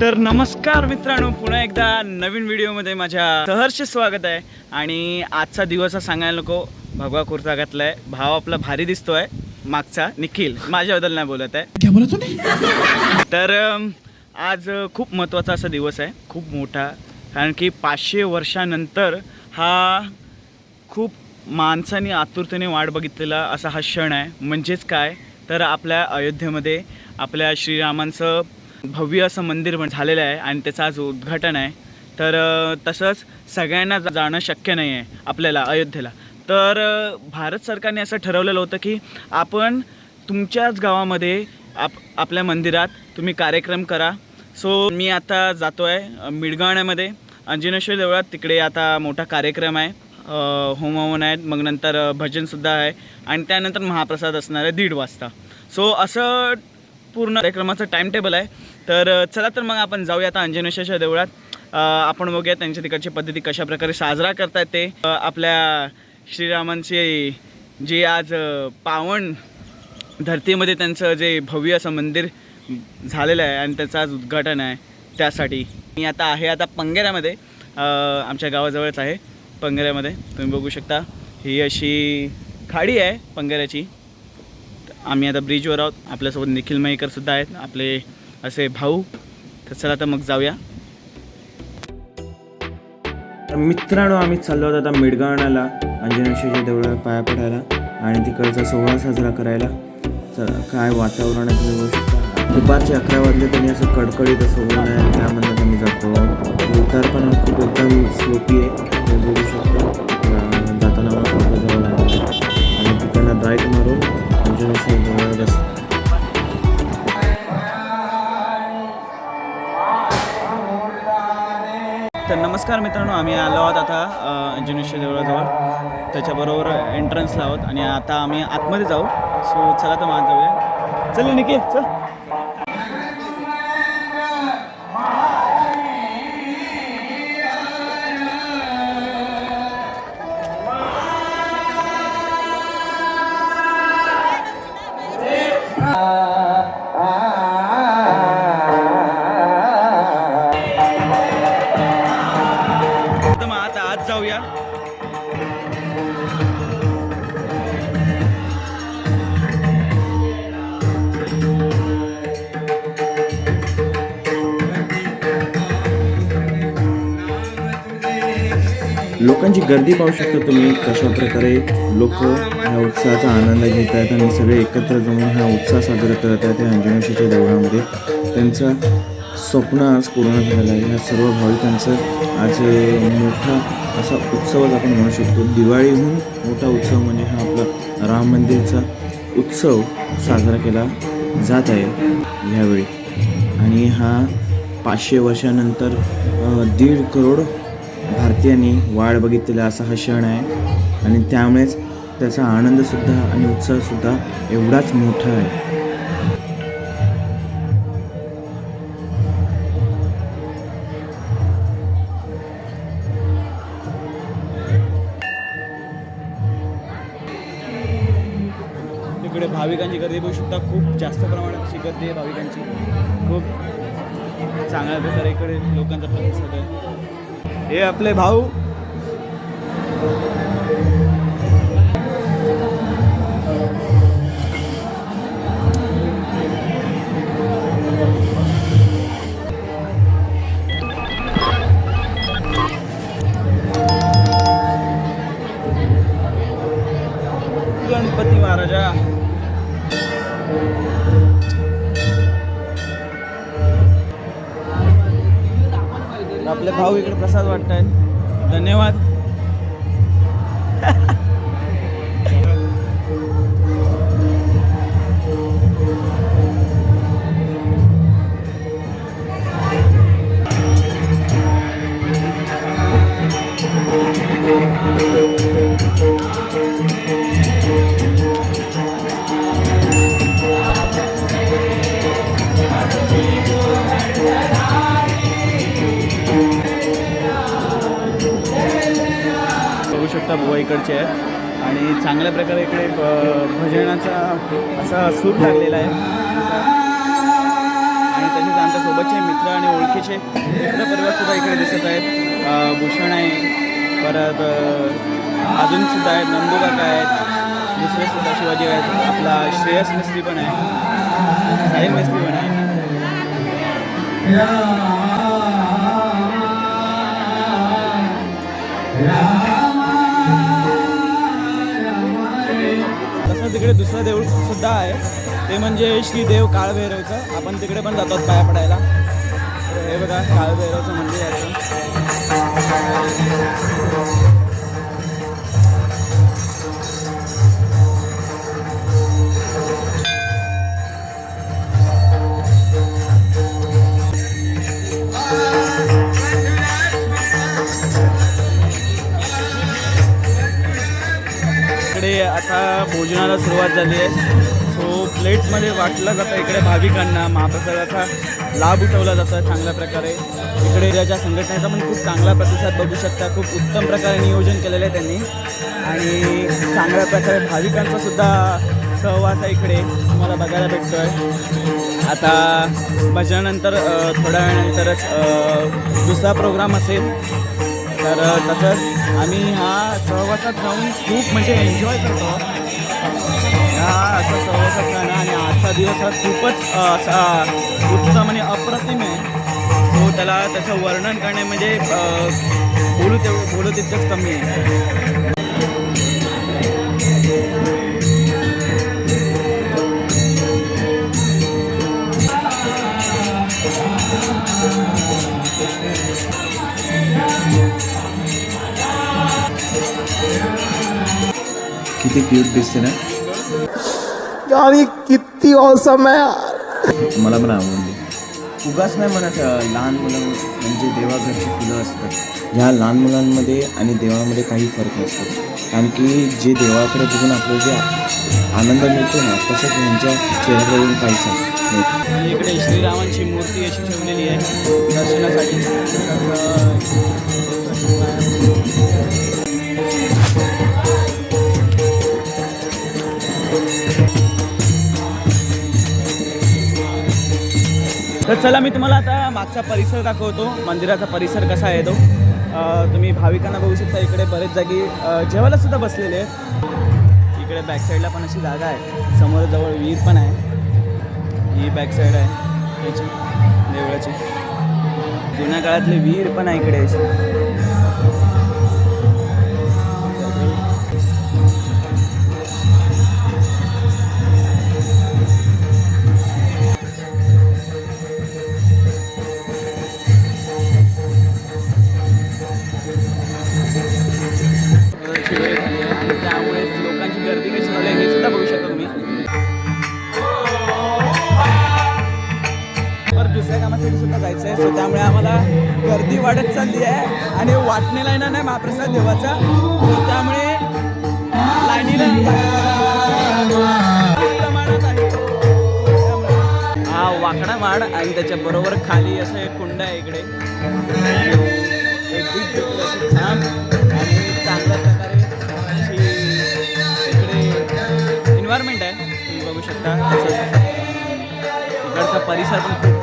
तर नमस्कार मित्रांनो पुन्हा एकदा नवीन व्हिडिओमध्ये माझ्या सहर्ष स्वागत आहे. आणि आजचा दिवस हा सांगायला नको भगवा कुर्ता घातलाय भाव आपला भारी दिसतोय मागचा निखिल माझ्याबद्दल नाही बोलत आहे. तर आज खूप महत्त्वाचा असा दिवस आहे खूप मोठा कारण की पाचशे वर्षानंतर हा खूप माणसाने आतुरतेने वाट बघितलेला असा हा क्षण आहे. म्हणजेच काय? तर आपल्या अयोध्येमध्ये आपल्या श्रीरामांचं भव्य असं मंदिर बन झालेलं आहे आणि त्याचं आज उद्घाटन आहे. तर तसंच सगळ्यांना जा- जाणं शक्य नाही आहे आपल्याला अयोध्येला. तर भारत सरकारने असं ठरवलेलं होतं की आपण तुमच्याच गावामध्ये आप आपल्या मंदिरात तुम्ही कार्यक्रम करा. सो मी आता जातो आहे मिडगावण्यामध्ये. अंजनेश्वर देवळात तिकडे आता मोठा कार्यक्रम आहे. होमहवन आहेत मग नंतर भजनसुद्धा आहे आणि त्यानंतर महाप्रसाद असणार आहे दीड वाजता. सो असं पूर्ण कार्यक्रमाचं टाईम टेबल आहे. तर चला तर मग आपण जाऊया आता अंजनेश्वरच्या देवळात. आपण बघूया त्यांच्या तिकडची पद्धती कशा प्रकारे साजरा करतात ते. आपल्या श्रीरामांचे जे आज पावन धरतीमध्ये त्यांचं जे भव्य असं मंदिर झालेलं आहे आणि त्याचं आज उद्घाटन आहे त्यासाठी. मी आता आहे आता पंगेऱ्यामध्ये आमच्या गावाजवळच आहे पंगेऱ्यामध्ये तुम्ही बघू शकता ही अशी खाडी आहे पंगेऱ्याची आम्ही आता ब्रिजवर आहोत. आपल्यासोबत निखिल मयेकरसुद्धा आहेत. आपले असे भाऊ तर चला तर मग जाऊया. मित्रांनो आम्ही चाललो होतो आता मिडगावण्याला अंजनेश्वरच्या देवळाला पाया पडायला आणि तिकडचा सोहळा साजरा करायला. तर काय वातावरण आहे तुम्ही दुपारचे अकरा वाजले त्यांनी असं कडकडीत असं ऊन आहे. त्यामध्ये आम्ही जातो. उतार पण खूप एकदम सोपी आहे. बघू शकतो. आहोत आता अंजनेश्वर देवळाजवळ त्याच्याबरोबर एंट्रन्सला आहोत आणि आता आम्ही आतमध्ये जाऊ. सो चला तर मग जाऊया. चल निखिल चल. करूया. लोकांची गर्दी पाहू शकता तुम्ही कशा प्रकारे लोक ह्या उत्साहाचा आनंद घेत आहेत आणि सगळे एकत्र जमून हा उत्साह साजरा करत आहेत या अंजनेश्वरच्या देवळामध्ये. त्यांचा स्वप्न आज पूर्ण झालेलं आहे. ह्या सर्व भाविकांचं आज मोठा असा उत्सवच आपण म्हणू शकतो. दिवाळीहून मोठा उत्सव म्हणजे हा आपला राम मंदिरचा उत्सव साजरा केला जात आहे ह्यावेळी आणि हा पाचशे वर्षानंतर दीड करोड भारतीयांनी वाढ बघितलेला असा हा क्षण आहे. आणि त्यामुळेच त्याचा आनंदसुद्धा आणि उत्साहसुद्धा एवढाच मोठा आहे. तिकडे भाविकांची गर्दी बघू शकता खूप जास्त प्रमाणात अशी गर्दी आहे भाविकांची. खूप चांगल्या प्रकारे इकडे लोकांचा प्रतिसाद आहे हे आपले भाऊ. ધન્યવાદ Thank you. शकता बुवा इकडचे आहे आणि चांगल्या प्रकारे इकडे भजनाचा असा सूर लागलेला आहे आणि तसेच आमच्या सोबतचे मित्र आणि ओळखीचे मित्र इकडे दिसत आहेत भूषण आहे परत अजूनसुद्धा आहेत नंदुकाका आहेत दुसरे सुद्धा शिवाजी आहेत आपला श्रेयस मिस्त्री पण आहे साहिल मिस्त्री पण आहे तसं तिकडे दुसरं देऊळ सुद्धा आहे. ते म्हणजे श्रीदेव काळभैरवचं. आपण तिकडे पण जातो पाया पडायला. हे बघा काळभैरवचं मंदिर आहे. भोजनाला सुरुवात झाली आहे. सो प्लेट्समध्ये वाटलं जातं इकडे भाविकांना. महाप्रसादाचा लाभ उठवला जातं चांगल्या प्रकारे. इकडे याच्या संघटनेचा पण खूप चांगला प्रतिसाद बघू शकता. खूप उत्तम प्रकारे नियोजन केलेलं आहे त्यांनी. आणि चांगल्या प्रकारे भाविकांचा सुद्धा सहवास आहे इकडे. तुम्हाला बघायला भेटतो आहे आता भजनानंतर थोड्या वेळानंतरच दुसरा प्रोग्राम असेल. तर तसंच आम्ही हा सहवासात जाऊन खूप म्हणजे एन्जॉय करतो. हा असा सहवासात आणि आजचा दिवस हा खूपच असा उत्तम आणि अप्रतिम आहे. तो त्याला त्याचं वर्णन करणे म्हणजे बोलू तेवढं बोलू तितकंच कमी आहे. किती क्यूट दिसते ना. ये कितनी औसम है यार। मला पण आवडली. उगाच नाही म्हणत लहान मुलं म्हणजे देवाघरची फुलं असतात. ह्या लहान मुलांमध्ये आणि देवामध्ये काही फरक नसतो. कारण की जे देवाकडे बघून आपल्याला जे आनंद मिळतो ना तसं त्यांच्या चेहऱ्यावरून काहीच नाही. इकडे श्रीरामांची मूर्ती अशी ठेवलेली आहे दर्शनासाठी. तर चला मी तुम्हाला आता मागचा परिसर दाखवतो. मंदिराचा परिसर कसा आहे तो. तुम्ही भाविकांना बघू शकता इकडे बरेच जागी जेवायला सुद्धा बसलेले आहेत. इकडे बॅक साईडला पण अशी जागा आहे. समोर जवळ विहीर पण आहे. ही बॅक साईड आहे. त्याची देवळाची. जुन्या काळातली विहीर पण आहे इकडे अशी. कामासाठी सुद्धा जायचं आहे. सो त्यामुळे आम्हाला गर्दी वाढत चालली आहे. आणि वाटणीला येणार नाही महाप्रसाद देवाचा. सो त्यामुळे हा वाकडा वाड आणि त्याच्याबरोबर खाली असं एक कुंड आहे इकडे. एक छान. आणि चांगल्या प्रकारे इकडे एन्व्हायरमेंट आहे. तुम्ही बघू शकता. तसंच इकडचा परिसर पण खूप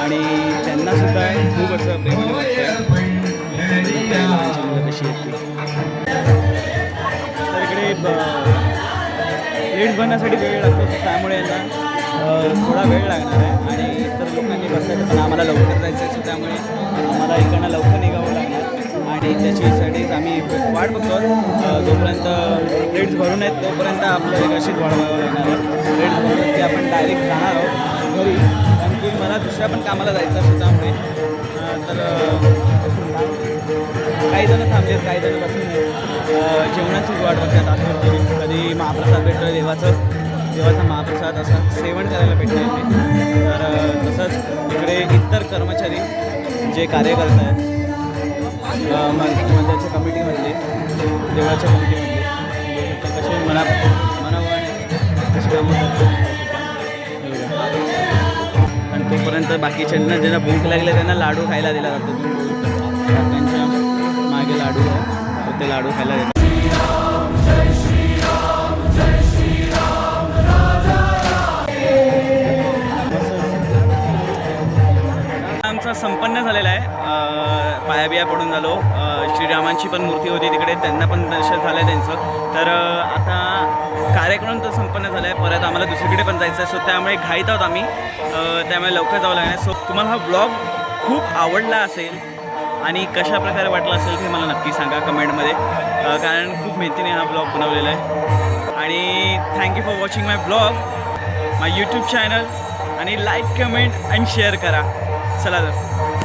आणि त्यांना सुद्धा खूप असं प्रेमाने वाटतं कशी आहेत तर इकडे प्लेट्स बनण्यासाठी वेळ लागतो त्यामुळे यांना थोडा वेळ लागणार आहे. आणि इतर लोकांनी बसायचं पण आम्हाला लवकर जायचं असं त्यामुळे आम्हाला इकडनं लवकर निघावं लागणार. आणि त्याच्यासाठीच आम्ही वाट बघतो जोपर्यंत प्लेट्स भरून आहेत तोपर्यंत आपल्याला एक अशीच वाढवावं लागणार आहे. प्लेट्स भरून ते आपण डायरेक्ट जाणार आहोत. घरी. कारण की मला दुसऱ्या पण कामाला जायचं असतं त्यामुळे. तर काही जण थांबलेत काही जण बसून आहेत. जेवणाचीच वाट बघतात आठवण कधी महाप्रसाद भेटतो देवाचं. देवाचा महाप्रसाद असं सेवन करायला भेटलं इथे तर तसंच इकडे इतर कर्मचारी जे कार्य करत आहेत मंदिराच्या कमिटीमधले देवाच्या कमिटीमधले ते कसे मना मनावाने कसे तोपर्यंत बाकीच्यांना ज्यांना भूक लागले त्यांना लाडू खायला दिला जातो. त्यांच्या मागे लाडू आहे. तर ते लाडू खायला देतात. संपन्न झालेला आहे. पायाबिया पडून झालो. श्रीरामांची पण मूर्ती होती तिकडे. त्यांना पण दर्शन झालं आहे त्यांचं. तर आता कार्यक्रम तर संपन्न झाला आहे परत आम्हाला दुसरीकडे पण जायचं आहे. सो त्यामुळे घाईत आहोत आम्ही. त्यामुळे लवकर जावं लागणार सो तुम्हाला हा ब्लॉग खूप आवडला असेल आणि कशा प्रकारे वाटला असेल हे मला नक्की सांगा कमेंटमध्ये. कारण खूप मेहनतीने हा ब्लॉग बनवलेला आहे. आणि thank you for watching my blog my YouTube channel आणि लाईक कमेंट अँड शेअर करा. चला तर.